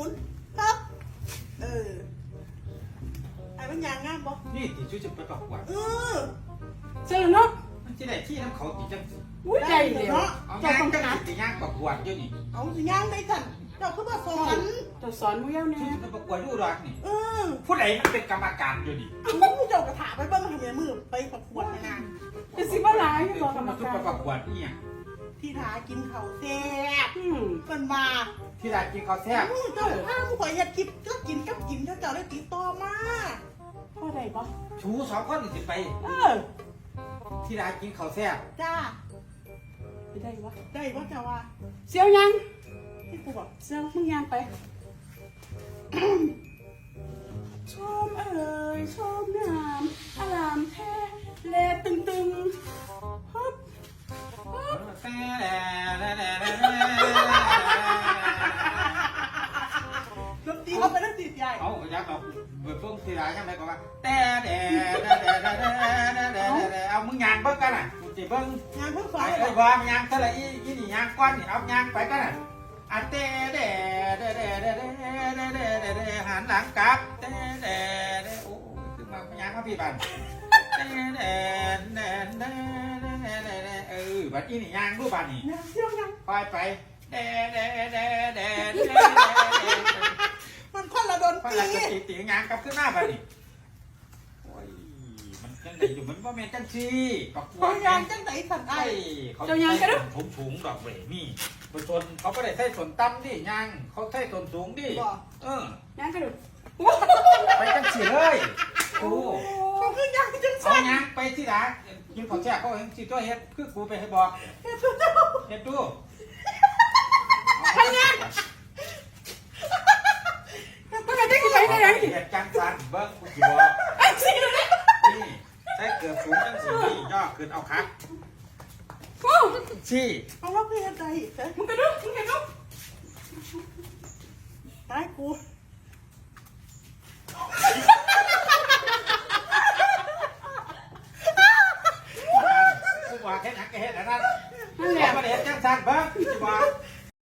มุนครับเออไอ้มันยางงามบ่นี่ติช่วยจะไปประกวดเออเจอเนาะมันจะได้ที่น้ำเขาติจังอุ้ยใจเดียวเอาเจ้าย่างต้องจังการติย่างประกวดอยู่นี่เอาสิยางได้สั่นเจ้าคือบ่สอนเจ้าสอนมึงแล้วช่วยเนี่ยจะไปประกวดอยู่ดอกนี่เออผู้ใดมันเป็นกรรมการอยู่นี่เอาเจ้ากระถาไปเบิ่งทำไมมือไปประกวดเนี่ยนะเป็นสิบ่หลายเอตัวอกรรมมาทุกการไปประกวดนี่อะ ที่ทากินข้าวแซ่บอืมเพิ่นมาที่ร้านกินข้าวแซ่บอือเจ้าห้ามข่อยเฮ็ดคลิปก็กินกับกินเจ้าเจ้าได้ติดต่อมาพ่อใดบ่ชูสองคนนี่สิไป เออที่ร้านกินข้าวแซ่บจ้าไปได้วะได้บ่เจ้าว่าเสียวยังที่กูบอกเสียวมึงยังไป ชมเอ่ยชมงา เอาอยากเอาเปิดเพิ่งที่ร้านยังไงก็ว่าแต่แด่แด่แด่แด่แด่แด่แด่เอามึงยางเบิ่งกันน่ะกูสิเบิ่งงานเพิ่งไปฟ้าไอ้บอมยางเท่าไหร่อีอีนี่ยา ละโดนพอตีหลังจะตีตีงานกับขึ้นหน้าไปนี่โอ้ยมันจังไหนอยู่มันว่าแม่นจังชีกับพวกพยาแม่นจังไหนสันไอ้เขาเจ้ายังกระดึ๊ผมสูงดอกเวยนี่คนส่วนเขาไม่ได้ใส่ส่วนต่ำดิยังเขาใส่ส่วนสูงดิเออยังกระดูกไปจังสิเลยกูเขาคือยังจังเอาสันยังไปที่ไหนยิงของแช่เขาเห็นสิตัวเฮ็ดคือกูไปให้บอกเฮ็ดดู เฮ็ดจังสันเบิ้งกูสิบอกไอ้สิเลยนี่ใส่เกือบสูงจังสีนี่ย่อขึ้นเอาขาโอ้ชี้เอาว่าเพื่อนใจเอ้ยมึงกระดูกมึงกระดูกตายกูกูบอกแค่นักแค่นั้นนั่นแหละมาเฮ็ดจังสันเบิ้งกูสิบอก